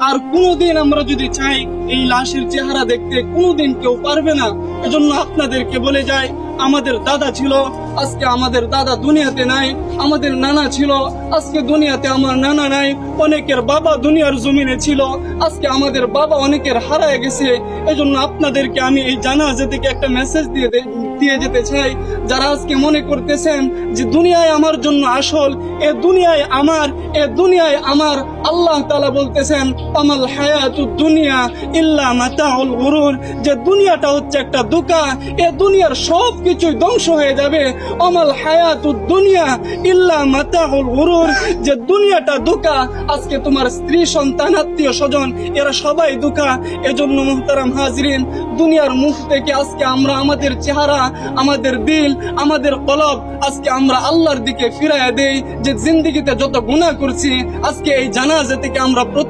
আর কোনোদিন আমরা যদি চাই এই লাশের চেহারা দেখতে, কোনোদিন কেউ পারবে না। এজন্য আপনাদেরকে বলে যাই আমাদের দাদা ছিল, আজকে আমাদের দাদা দুনিয়াতে নাই, আমাদের নানা ছিল, আজকে দুনিয়াতে আমার নানা নাই, অনেকের বাবা দুনিয়ার জমিনে ছিল, আজকে আমাদের বাবা অনেকের হারায় গেছে, এজন্য আপনাদেরকে আমি এই জানাজা থেকে একটা মেসেজ দিয়ে দিয়ে যেতে চাই, যারা আজকে মনে করতেছেন যে দুনিয়ায় আমার জন্য আসল, এ দুনিয়ায় আমার, এ দুনিয়ায় আমার, আল্লাহ তালা বলতেছেন, আমাল হায়াতু দুনিয়া ইল্লা মাতাউল গুরুর যে দুনিয়াটা হচ্ছে একটা দুকা এ দুনিয়ার সব কিছুই ধ্বংস হয়ে যাবে। আমাল হায়াতু দুনিয়া ইল্লা মাতাউল গুরুর। যে দুনিয়াটা দুকা আজকে তোমার স্ত্রী, সন্তান, আত্মীয় স্বজন, এরা সবাই দুকা এজন্য মুহতারাম হাজরিন, দুনিয়ার মুখ থেকে আজকে আমরা আমাদের চেহারা, আমাদের দিল, আমাদের কলব আজকে আমরা আল্লাহর দিকে ফিরাইয়া দেই। যে জিন্দিগিতে যত গুনাহ করছি, আজকে এই জানাজা থেকে আমরা প্রতি